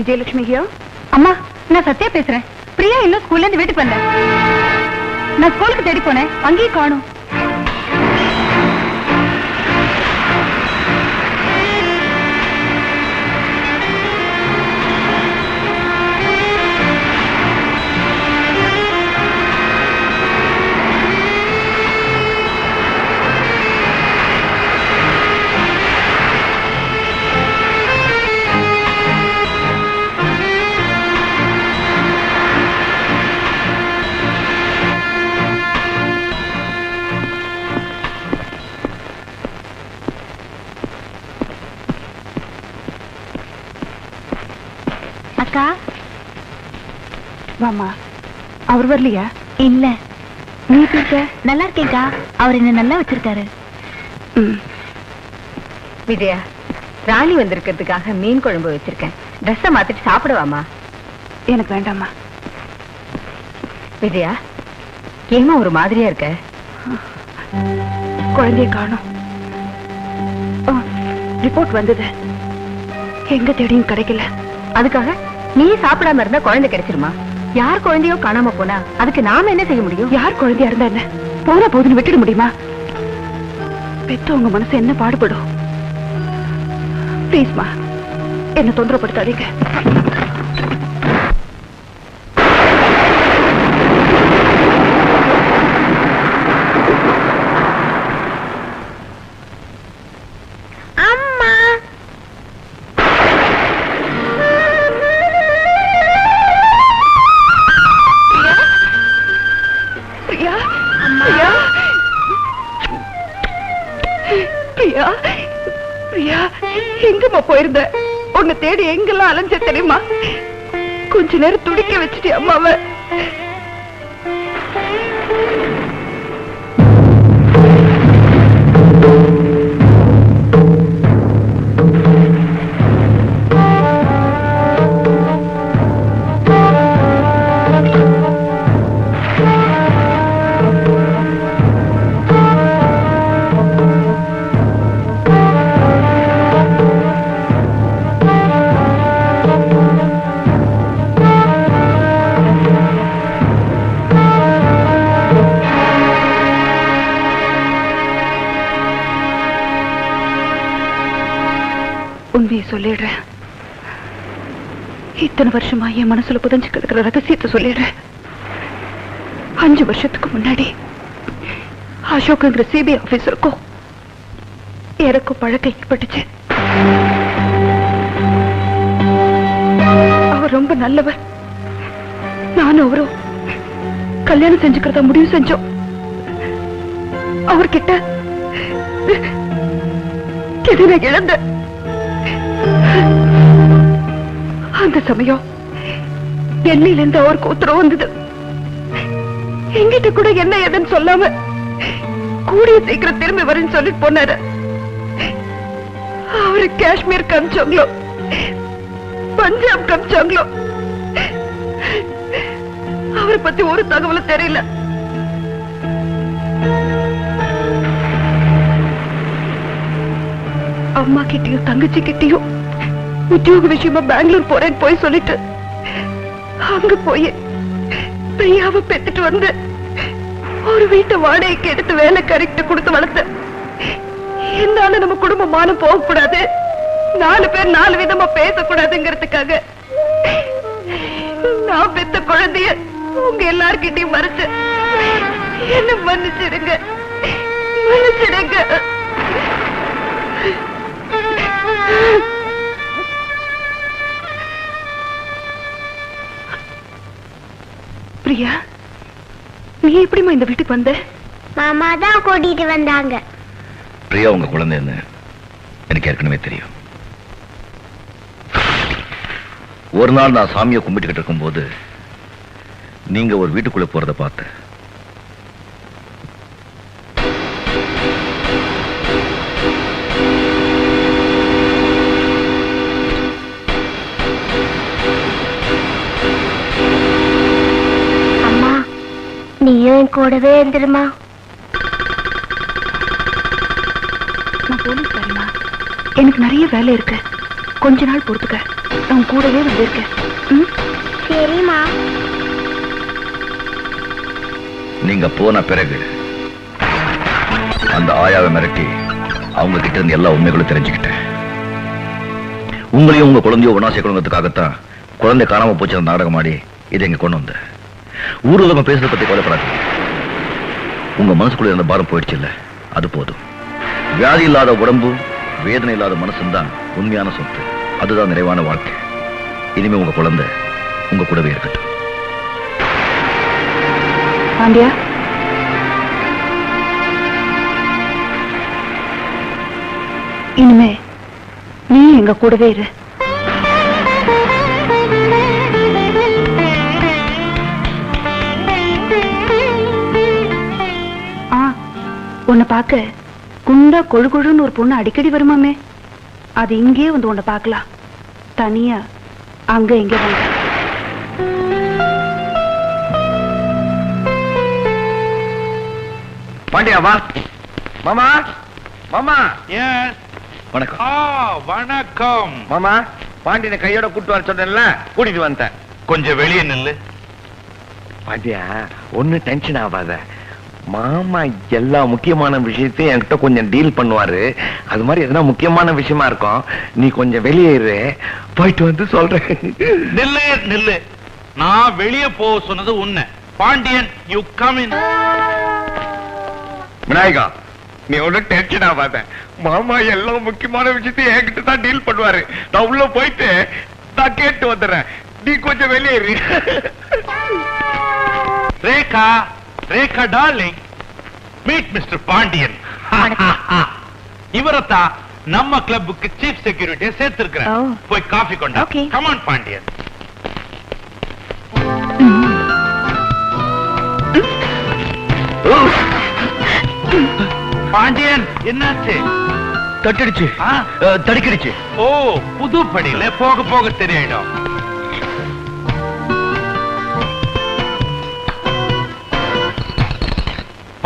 விஜயலட்சுமி ஹியோ அம்மா நான் சத்யா பேசுறேன். பிரியா இன்னும் ஸ்கூல்ல இருந்து வீட்டுக்கு வந்தேன். நான் ஸ்கூலுக்கு தேடி போனேன். அங்கேயும் காணும். அக்கா? வாமா அவர் வரலையா? இல்ல. நீ இருக்க நல்லா இருக்கேக்கா அவர் என்ன நல்லா வச்சிருக்காரு. விஜயா ராணி வந்திருக்கிறதுக்காக மீன் குழம்பு வச்சிருக்கேன். ட்ரெஸ்ஸை மாத்திட்டு சாப்பிடுவாமா எனக்கு வேண்டாம்மா. விஜயா ஏமா ஒரு மாதிரியா இருக்க? குழந்தைய காணோம். ரிப்போர்ட் வந்தது. எங்க தேடியும் கிடைக்கல. அதுக்காக நீ சாப்பிடாம இருந்தா குழந்தை கிடைச்சிருமா? யார் குழந்தையோ காணாம போனா அதுக்கு நாம என்ன செய்ய முடியும்? யார் குழந்தையா இருந்தா என்ன? போனா போதுன்னு விட்டுட முடியுமா? பெற்றவங்க மனசு என்ன பாடுபடும்? ப்ளீஸ்மா என்ன தொந்தரப்படுத்தாதீங்க அலைஞ்ச தெரியுமா? கொஞ்ச நேரம் துடிக்க வச்சுட்டு அம்மாவை. இத்தனை வருஷமா என் மனசுல புதஞ்சு கிடக்கிற ரகசியத்தை சொல்லிடுறேன் அஞ்சு வருஷத்துக்கு முன்னாடி அசோக்குங்கிற சிபிஐ ஆபீசருக்கும் எனக்கும் பழக்கம் ஏற்பட்டுச்சு. அவர் ரொம்ப நல்லவர். நானும் அவரும் கல்யாணம் செஞ்சுக்கிறதா முடிவு செஞ்சோம். அவர்கிட்ட கிட்ட நான் இழந்தேன். அந்த சமயம் டெல்லியில இருந்து அவருக்கு உத்தரவு வந்தது. எங்கிட்ட கூட என்ன ஏதுன்னு சொல்லாம கூடிய சீக்கிரம் திரும்பி வரேன்னு சொல்லிட்டு போனாரு. அவரு காஷ்மீர் காமிச்சாங்களோ? பஞ்சாப் காமிச்சாங்களோ? அவரை பத்தி ஒரு தகவலும் தெரியல. அம்மா கிட்டயும் தங்கச்சி கிட்டயும் உத்தியோக விஷயமா பெங்களூர் போறேன்னு போய் சொல்லிட்டு அங்க போய் பிரியாவை பெத்துட்டு வந்து ஒரு வீட்டை வாடகைக்கு எடுத்து வேலை கரெக்ட் கொடுத்து வளர்த்த. என்னால நம்ம குடும்பமான போக கூடாது நாலு பேர் நாலு விதமா பேசக்கூடாதுங்கிறதுக்காக நான் பெத்த குழந்தைய உங்க எல்லார்கிட்டையும் மறைச்சு என்ன மன்னிச்சிடுங்க. மன்னிச்சிடுங்க. நீ எப்படிம்மா இந்த வீட்டுக்கு வந்த? மாமா தான் கூட்டிட்டு வந்தாங்க. பிரியா உங்க குழந்தைன்னு எனக்கு ஏற்கனவே தெரியும். ஒரு நாள் நான் சாமியை கும்பிட்டுக்கிட்டு இருக்கும்போது நீங்க ஒரு வீட்டுக்குள்ள போறத பார்த்தேன். என் கூடவே இருந்துருமா? நான் போலீஸ் வரமா எனக்கு நிறைய வேலை இருக்கு. கொஞ்ச நாள் பொறுத்துக்க நான் கூடவே வந்திருக்கேன். ம்? சரிம்மா. நீங்க போன பிறகு அந்த ஆயாவை மிரட்டி அவங்க கிட்ட இருந்து எல்லா உண்மைகளும் தெரிஞ்சுக்கிட்டேன். உங்களையும் உங்க குழந்தையும் ஒன்னா சேர்க்கணுங்கிறதுக்காகத்தான் குழந்தை காணாம போச்சு அந்த நாடகம் ஆடி இதை இங்க கொண்டு வந்தேன். ஊர் உலகம் பேசுறத பத்தி கவலைப்படாது உங்க மனசுக்குள்ள இருந்த பாரம் போயிடுச்சு இல்ல? அது போதும். வியாதி இல்லாத உடம்பு வேதனை இல்லாத மனசும் தான் உண்மையான சொத்து. அதுதான் நிறைவான வாழ்க்கை. இனிமே உங்க குழந்தை உங்க கூடவே இருக்கட்டும். பாண்டியா? இனிமே நீ எங்க கூடவே இரு. உன்னை பார்க்க குண்டா கொழு கொழுன்னு ஒரு பொண்ணு அடிக்கடி வருமாமே. அது இங்கேயே வந்து உன்னை பார்க்கலாம். தனியா அங்க இங்க வந்து பாண்டியா வா. மாமா மாமா. வணக்கம். வணக்கம். மாமா பாண்டியனை கையோட கூட்டு வர சொன்னேன்ல கூட்டிட்டு வந்தேன் கொஞ்சம் வெளியே நில்லு. பாண்டியா ஒண்ணு டென்ஷன் ஆகாத. மாமா எல்லா முக்கியமான விஷயத்தையும் என்கிட்ட கொஞ்சம் டீல் பண்ணுவாரு. அது மாதிரி எதனா முக்கியமான விஷயமா இருக்கும் நீ கொஞ்சம் வெளியே இரு போயிட்டு வந்து சொல்றேன். நில்லு நில்லு. நான் வெளியே போக சொன்னது உன்னை. Pandian you come in Vinayaka நீ ஒன்னும் டென்ஷன் ஆகாத மாமா எல்லா முக்கியமான விஷயத்தையும் என்கிட்ட தான் டீல் பண்ணுவாரு. நான் உள்ள போயிட்டு நான் கேட்டு வந்துடுறேன். நீ கொஞ்சம் வெளியே இரு Rekha Rekha darling. Meet mister Pandian இவரத்தான் நம்ம கிளப்புக்கு சீஃப் செக்யூரிட்டியை சேர்த்திருக்கிறேன். போய் காஃபி கொண்டா. கமான் பாண்டியன் பாண்டியன் என்னாச்சு? தட்டிடுச்சு. தடுக்கிடுச்சு. ஓ புது படியில போக போக தெரியாயிடும்.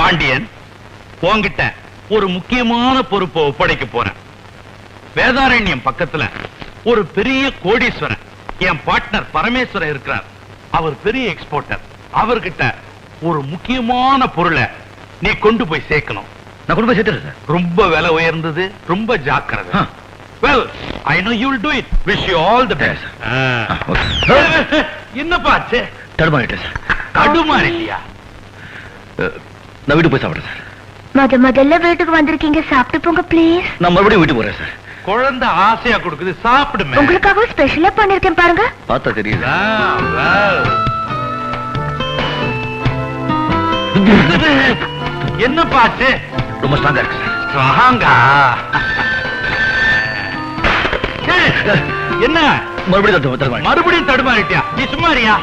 பாண்டியன் உன்கிட்ட ஒரு முக்கியமான பொறுப்பை ஒப்படைக்க போறேன். வேதாரண்யம் பக்கத்துல ஒரு பெரிய கோடீஸ்வரன் என் பார்ட்னர் பரமேஸ்வரன் இருக்கிறார். அவர் பெரிய எக்ஸ்போர்ட்டர் அவர்கிட்ட ஒரு முக்கியமான பொருளை நீ கொண்டு போய் சேர்க்கணும். நான் கொண்டு போய் சேர்த்துறேன் சார். ரொம்ப விலை உயர்ந்தது ரொம்ப ஜாக்கிரதை. Well I know you will do it wish you all the best. என்னப்பா ஆச்சு? தடுமாறிட்டேன் சார் நான் வீட்டுக்கு போய் சாப்பிடுறேன் சார். முத முதல்ல வீட்டுக்கு வந்திருக்கீங்க சாப்பிட்டு போங்க ப்ளீஸ் நான் மறுபடியும் வீட்டுக்கு போறேன் சார். குழந்தை ஆசையா கொடுக்குது சாப்பிடுமே. உங்களுக்காக ஸ்பெஷலா பண்ணிருக்கேன் பாருங்க. பார்த்தா தெரியுது. well. என்னப்பா ஆச்சு ரொம்ப ஸ்ட்ராங்கா இருக்கு சார். ஸ்ட்ராங்கா என்ன? மறுபடியும் தடு- தடுமாறி மறுபடியும் தடுமாறிட்டியா? நீ சும்மாரியா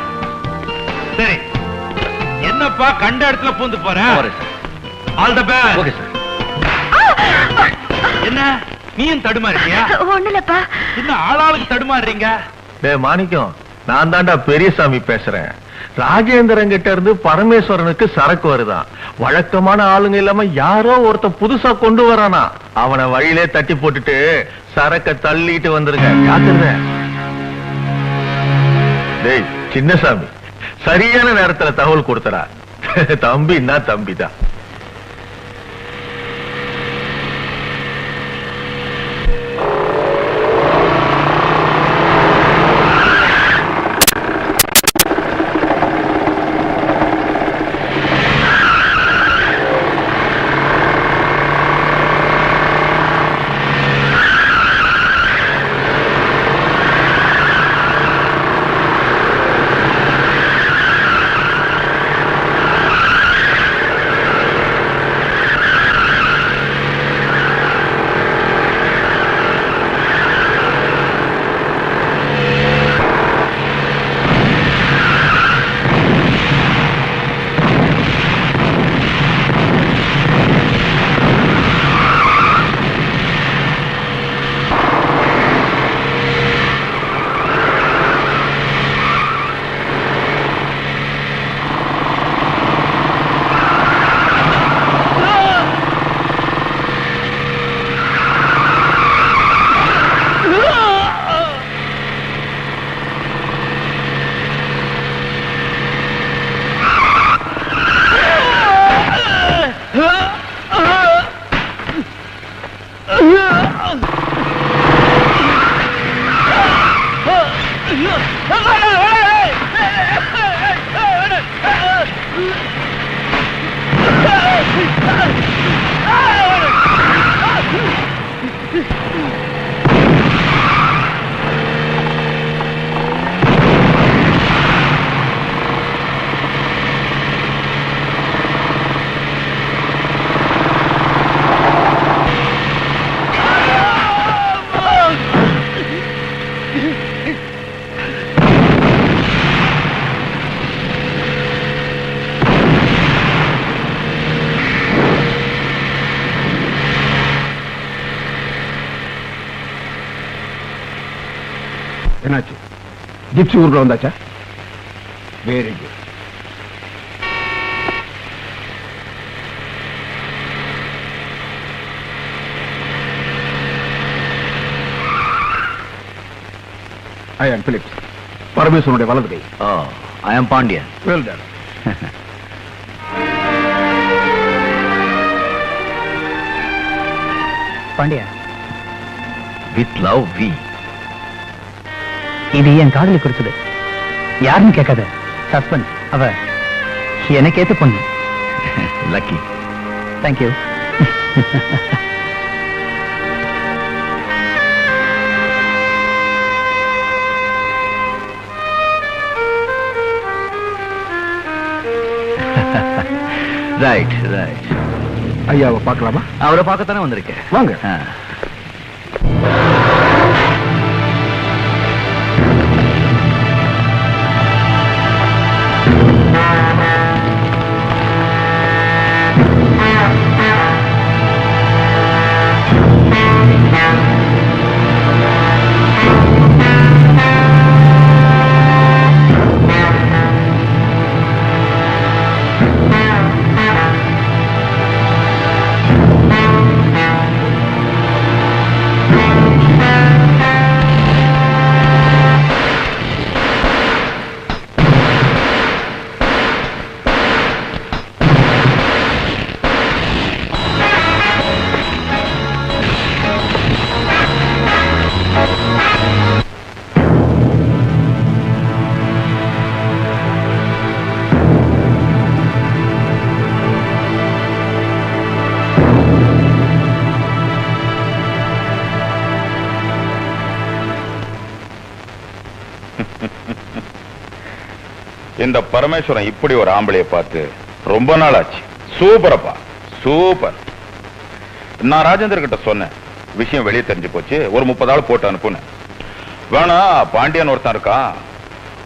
சரி. என்னப்பா கண்ட இடத்துல பூந்து போற? போறேன் all the okay best sir என்ன? நீயும் தடுமாறிட்டியா ஒண்ணுலப்பா. என்ன ஆளாளுக்கு தடுமாறுறீங்க? டே மாணிக்கம் நான் தாண்டா பெரியசாமி பேசுறேன். ராஜேந்திரன் கிட்ட இருந்து பரமேஸ்வரனுக்கு சரக்கு வருதான் வழக்கமான ஆளுங்க இல்லாம யாரோ ஒருத்தன் புதுசா கொண்டு வரானா? அவனை வழியிலே தட்டி போட்டுட்டு சரக்க தள்ளிட்டு வந்துருங்க. ஜாக்கிரத டேய் சின்னசாமி. சரியான நேரத்துல தகவல் கொடுத்தடா. தம்பின்னா தம்பிதான். Ugh, ugh, ugh. ஜிப்சி ஊருக்குள்ள வந்தாச்சா? Very good I am Philips பரமேஸ்வரனுடைய வலது கை ஓ I am Pandian well done Pandya with love we இது என் காதலி குறிச்சது யாருன்னு கேட்காத. சஸ்பெண்ட் அவ எனக்கு ஏத்த பொண்ணு. லக்கி தேங்க்யூ ரைட் ரைட் ஐயாவை பார்க்கலாமா? அவரை பார்க்கத்தானே வந்திருக்கேன். வாங்க. இந்த பரமேஸ்வரன் இப்படி ஒரு ஆம்பளைய பார்த்து ரொம்ப நாள் ஆச்சு சூப்பரப்பா. சூப்பர். நான் ராஜேந்திர கிட்ட சொன்னேன். விஷயம் வெளியே தெரிஞ்சு போச்சு. ஒரு முப்பது ஆள் போட்டு அனுப்புனேன். வேணா பாண்டியன் ஒருத்தன் இருக்கான்.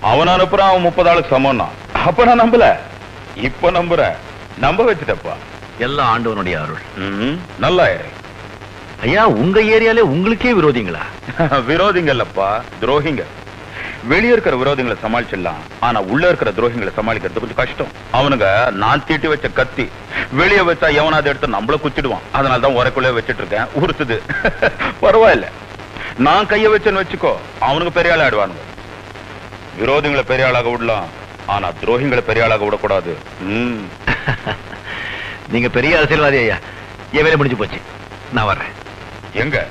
அவன் அனுப்புறான் அவன் முப்பது ஆளுக்கு சமம்னா? அப்ப நான் நம்பல. இப்ப நம்புறேன் நம்ப வச்சுட்டப்பா. எல்லாம் ஆண்டவனுடைய அருள். நல்லா. ஐயா உங்க ஏரியாலே உங்களுக்கே விரோதிங்களா? விரோதிங்க இல்லப்பா. துரோகிங்க. வெளிய இருக்கிற விரோதிகளை சமாளிச்சிடலாம். ஆனா உள்ள இருக்கிற துரோகிங்களை சமாளிக்கிறது கொஞ்சம் கஷ்டம். அவனுங்க நான் தீட்டி வச்ச கத்தி வெளிய வச்சா எவனாவது எடுத்து நம்மள குத்திடுவான். அதனால தான் உரைக்குள்ளே வச்சிட்டு இருக்கேன் உறுத்துது. பரவாயில்ல. நான் கைய வச்சேன்னு வச்சுக்கோ அவனுங்க பெரிய ஆள் ஆடுவானுங்க விரோதிகளை பெரிய ஆளாக விடலாம். ஆனா துரோகிகளை பெரிய ஆளாக விடக்கூடாது. நீங்க பெரிய அரசியல்வாதி ஐயா. என் வேலை முடிஞ்சு போச்சு. நான் வர்றேன். எங்க?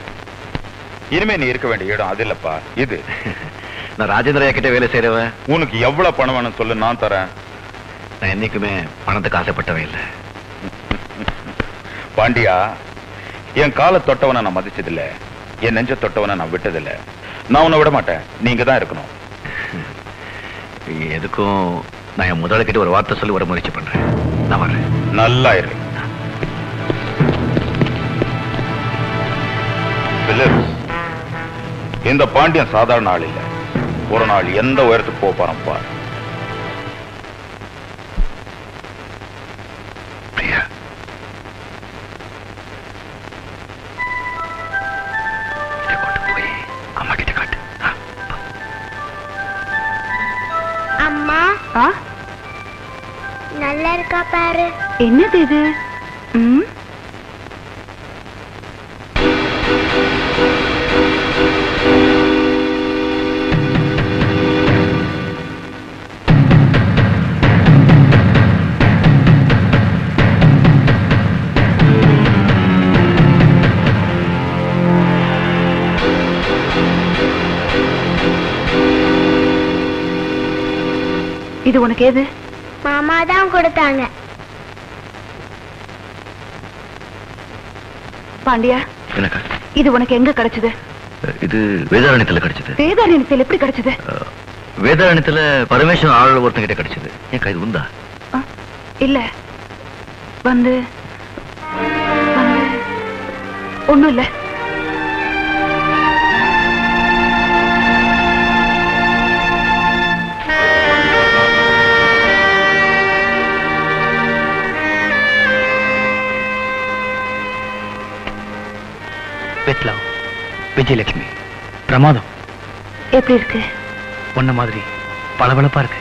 இனிமே நீ இருக்க வேண்டிய இடம் அது இல்லப்பா. இது. நான் ராஜேந்திர கிட்ட வேலை செய்யறவன் உனக்கு எவ்வளவு பணம் வேணும் சொல்லு நான் தரேன். நான் என்னைக்குமே பணத்துக்கு ஆசைப்பட்டவன் இல்லை. பாண்டியா என் காலை தொட்டவனை நான் மதிச்சதில்ல. என் நெஞ்ச தொட்டவனை நான் விட்டதில்ல. நான் உன்னை விட மாட்டேன். நீங்க தான் இருக்கணும். எதுக்கும் நான் என் முதலாளிகிட்ட ஒரு வார்த்தை சொல்லி விட முயற்சி பண்றேன். நான் வர்றேன். நல்லா இரு. பிலிப்ஸ், இந்த பாண்டியன் சாதாரண ஆள் இல்ல. ஒரு நாள் எந்த உயரத்துக்கு போக போறான் பார். பிரியா. இதை கொண்டு போய் அம்மா கிட்ட காட்டு. ஆ, போ. அம்மா? ஆ? நல்லா இருக்கா பாரு. என்னது இது? ம்? இது உனக்கு ஏது மாமா தான் கொடுத்தாங்க. பாண்டியா எனக்கா இது உனக்கு எங்க கிடைச்சது? இது வேதாரண்யத்துல கிடைச்சது. வேதாரண்யத்தில் எப்படி கிடைச்சது? வேதாரண்யத்துல பரமேஸ்வரன் ஆள் ஒருத்தன் கிட்ட கிடைச்சது. ஏக்கா இது உண்டா? இல்ல. வந்து வந்து ஒண்ணும் இல்ல. லவ் விஜயலட்சுமி பிரமாதம். எப்படி இருக்கு? உன்ன மாதிரி பளபளப்பா இருக்கு.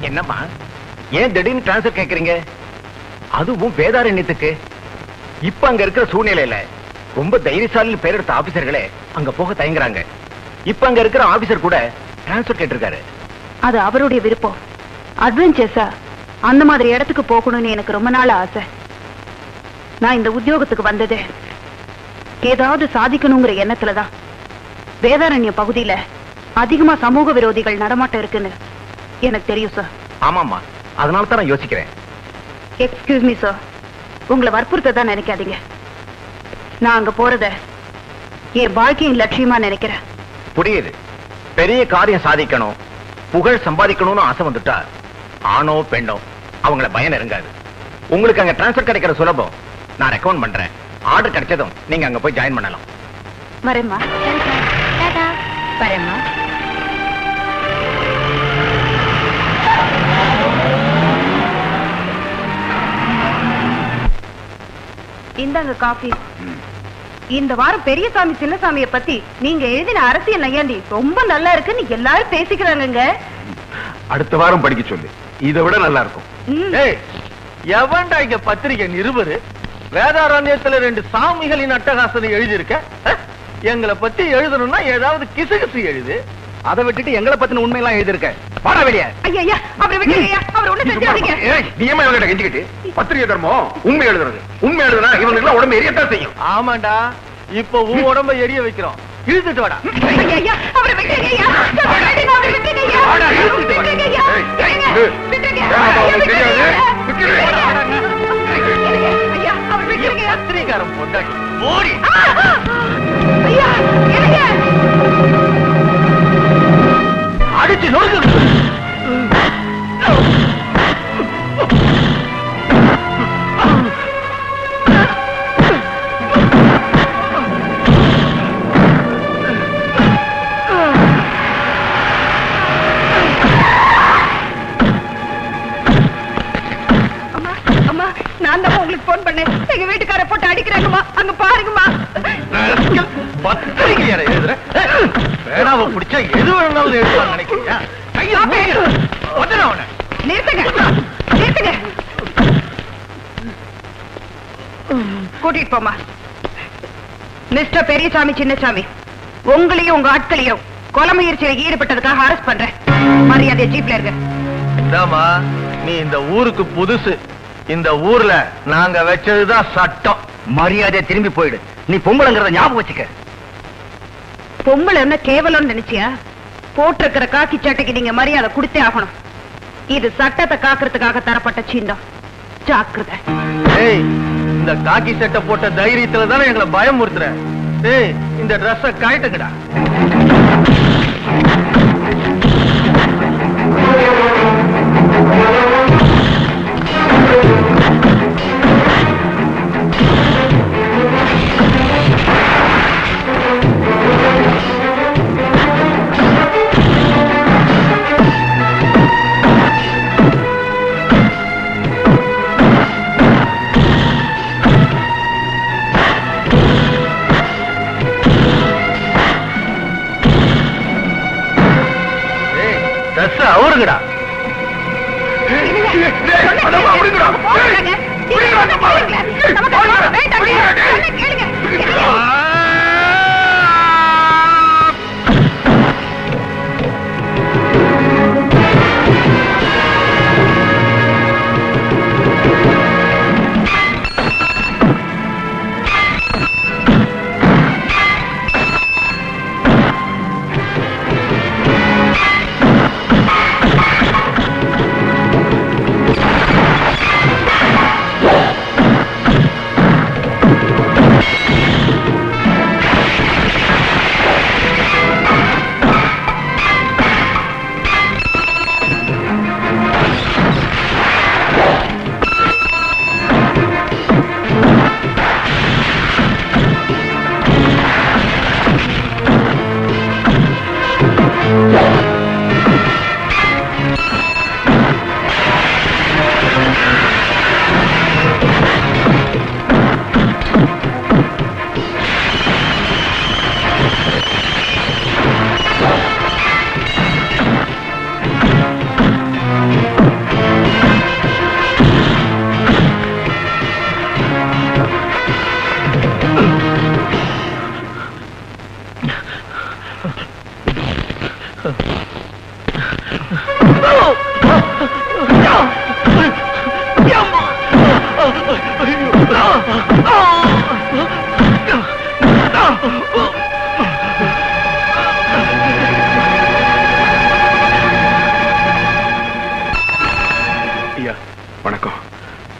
என்னம்மா ஏன் திடீர்னு டிரான்ஸ்ஃபர் கேக்குறீங்க? அதுவும் வேதாரண்யத்துக்கு. இப்ப அங்க இருக்கிற சூழ்நிலையில ரொம்ப தைரியசாலி பேர் எடுத்த ஆபீசர்களே அங்க போக தயங்குறாங்க. இப்ப அங்க இருக்கிற ஆபீசர் கூட டிரான்ஸ்ஃபர் கேட்டிருக்காரு. அது அவருடைய விருப்பம். அட்வென்ச்சர்ஸா அந்த மாதிரி இடத்துக்கு போகணும்னு எனக்கு ரொம்ப நாள் ஆசை. நான் இந்த உத்தியோகத்துக்கு வந்தது. ஏதாவது சாதிக்கணுங்கிற எண்ணத்துல தான். வேதாரண்ய பகுதியில அதிகமா சமூக விரோதிகள் நடமாட்டம் இருக்குன்னு எனக்கு தெரியும் சார் ஆமாமா அதனால தான் நான் யோசிக்கிறேன். எக்ஸ்கியூஸ் மீ சார் உங்களை வற்புறுத்த தான் நினைக்காதீங்க. நான் அங்க போறத என் வாழ்க்கையின் லட்சியமா நினைக்கிறேன். புரியுது. பெரிய காரியம் சாதிக்கணும். புகழ் சம்பாதிக்கணும்னு ஆசை வந்துட்டா ஆணோ பெண்ணோ அவங்கள பயம் நெருங்காது. உங்களுக்கு அங்க டிரான்ஸ்ஃபர் கிடைக்கிற சுலபம் நான் ரெக்கமெண்ட் பண்றேன். ஆர்டர் கிடைச்சதும் நீங்க அங்க போய் ஜாயின் பண்ணலாம். வரேம்மா. வரேம்மா. இந்தாங்க காஃபி. இந்த வாரம் பெரியசாமி சின்னசாமிய பத்தி நீங்க எழுதின அரசியல் நையாண்டி ரொம்ப நல்லா இருக்குன்னு எல்லாரும் பேசிக்கிறாங்கங்க. அடுத்த வாரம் படிக்க சொல்லு. இதை விட நல்லா இருக்கும். எவன்டா இங்க பத்திரிகை நிருபரு? வேதாரண்யத்துல ரெண்டு சாமிகளின் அட்டகாசனை எழுதியிருக்க? எங்களை பத்தி எழுதணும்னா ஏதாவது கிசுகிசு எழுது. அதை விட்டுட்டு எங்களை பத்தின உண்மையெல்லாம் எழுதியிருக்க. பாடா வெளிய. ஐயா அவரை விட்டுருங்க அவரை ஒண்ணு செஞ்சாதீங்க. நீ ஏமா கெஞ்சிக்கிட்டு? பத்திரிகை தர்மம் உண்மை எழுதுறது. உண்மை எழுதுனா இவனுக்கு உடம்பு எரியத்தான் செய்யும். ஆமாண்டா இப்போ உன் உடம்ப எரிய வைக்கிறோம். இழுத்துட்டு வாடா. ஐயா. அவரை விட்டுருங்க அவரை விட்டுருங்க இழுத்துட்டு. விட்டுருங்க ஐயா. அவரை விட்டுருங்க பத்திரிகாரம் பொண்டாட்டி. ஓடி. ஐயா மிஸ்டர் பெரியசாமி சின்னசாமி. உங்களையும் உங்க ஆட்களையும் கொலை முயற்சியில் ஈடுபட்டதுக்காக அரெஸ்ட் பண்றேன். மரியாதை ஜீப்ல இருங்க. இந்தாம்மா நீ இந்த ஊருக்கு புதுசு. இந்த ஊர்ல நாங்க வச்சதுதான் சட்டம். மரியாதையா திரும்பி போயிடு. நீ பொம்பளைங்கிறத ஞாபகம் வச்சுக்க. பொம்பளை என்ன கேவலம்னு நினைச்சியா? போட்டிருக்கிற காக்கி சட்டைக்கு நீங்க மரியாதை கொடுத்தே ஆகணும். இது சட்டத்தை காக்கிறதுக்காக தரப்பட்ட சின்னம் ஜாக்கிரதை. ஏய் இந்த காக்கி சட்டை போட்ட தைரியத்துல தானே எங்களை பயமுறுத்துற? இந்த ட்ரெஸ்ஸை கழட்டுங்கடா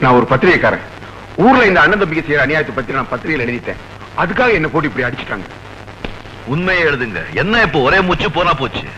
நான் ஒரு பத்திரிகைக்காரன். ஊர்ல இந்த அண்ணன் தம்பிக்கு செய்யற அநியாயத்தை பத்தி நான் பத்திரிகையில் எழுதிட்டேன். அதுக்காக என்ன போட்டு இப்படி அடிச்சுட்டாங்க. உண்மையை எழுதுங்க. என்ன இப்போ ஒரே மூச்சு போனா போச்சு.